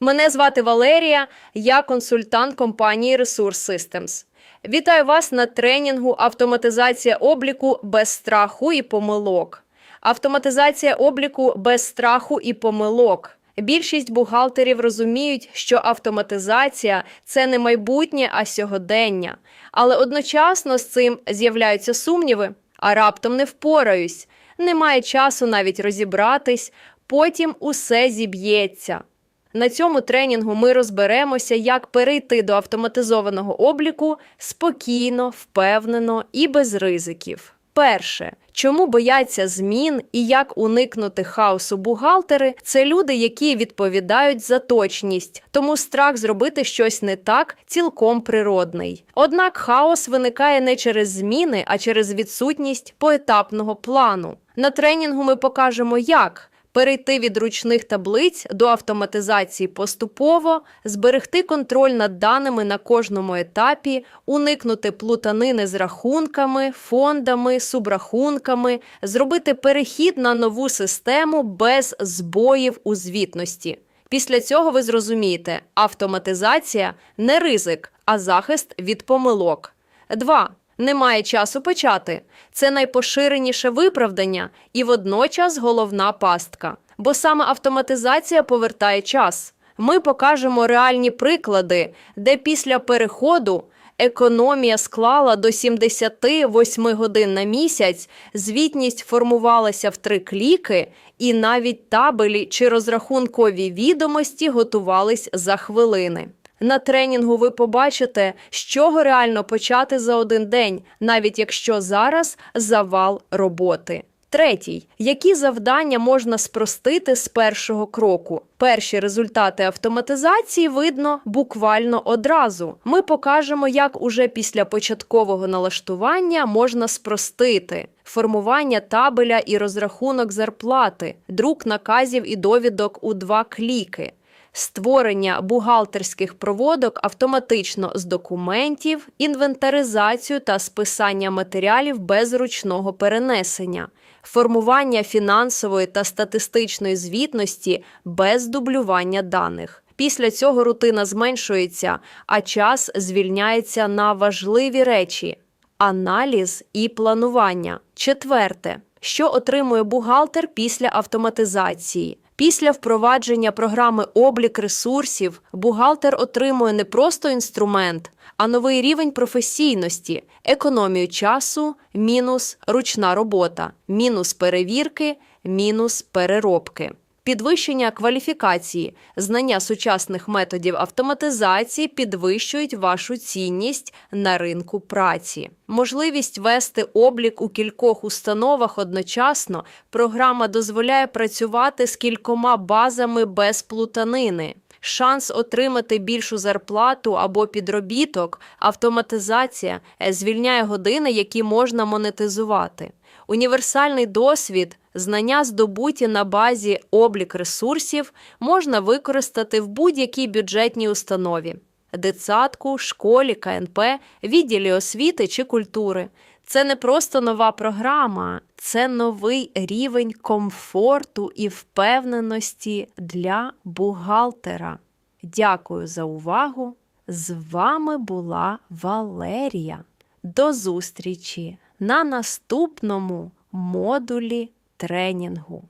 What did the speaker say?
Мене звати Валерія, я консультант компанії Resource Systems. Вітаю вас на тренінгу Автоматизація обліку без страху і помилок. Автоматизація обліку без страху і помилок. Більшість бухгалтерів розуміють, що автоматизація це не майбутнє, а сьогодення. Але одночасно з цим з'являються сумніви, а раптом не впораюсь. Немає часу навіть розібратись, потім усе зіб'ється. На цьому тренінгу ми розберемося, як перейти до автоматизованого обліку спокійно, впевнено і без ризиків. Перше, чому бояться змін і як уникнути хаосу бухгалтери, це люди, які відповідають за точність, тому страх зробити щось не так цілком природний. Однак хаос виникає не через зміни, а через відсутність поетапного плану. На тренінгу ми покажемо, як перейти від ручних таблиць до автоматизації поступово, зберегти контроль над даними на кожному етапі, уникнути плутанини з рахунками, фондами, субрахунками, зробити перехід на нову систему без збоїв у звітності. Після цього ви зрозумієте, автоматизація не ризик, а захист від помилок. 2. Немає часу почати. Це найпоширеніше виправдання і водночас головна пастка. Бо саме автоматизація повертає час. Ми покажемо реальні приклади, де після переходу економія склала до 78 годин на місяць, звітність формувалася в три кліки, і навіть табелі чи розрахункові відомості готувались за хвилини. На тренінгу ви побачите, з чого реально почати за один день, навіть якщо зараз завал роботи. Третій, які завдання можна спростити з першого кроку? Перші результати автоматизації видно буквально одразу. Ми покажемо, як уже після початкового налаштування можна спростити формування табеля і розрахунок зарплати, друк наказів і довідок у два кліки створення бухгалтерських проводок автоматично з документів, інвентаризацію та списання матеріалів без ручного перенесення, формування фінансової та статистичної звітності без дублювання даних. Після цього рутина зменшується, а час звільняється на важливі речі аналіз і планування. Четверте. Що отримує бухгалтер після автоматизації? Після впровадження програми облік ресурсів бухгалтер отримує не просто інструмент, а новий рівень професійності, економію часу, мінус ручна робота, мінус перевірки, мінус переробки. Підвищення кваліфікації, знання сучасних методів автоматизації підвищують вашу цінність на ринку праці. Можливість вести облік у кількох установах одночасно програма дозволяє працювати з кількома базами без плутанини. Шанс отримати більшу зарплату або підробіток, автоматизація звільняє години, які можна монетизувати. Універсальний досвід, знання здобуті на базі облік ресурсів можна використати в будь-якій бюджетній установі дитсадку, школі, КНП, відділі освіти чи культури. Це не просто нова програма, це новий рівень комфорту і впевненості для бухгалтера. Дякую за увагу! З вами була Валерія. До зустрічі на наступному модулі тренінгу.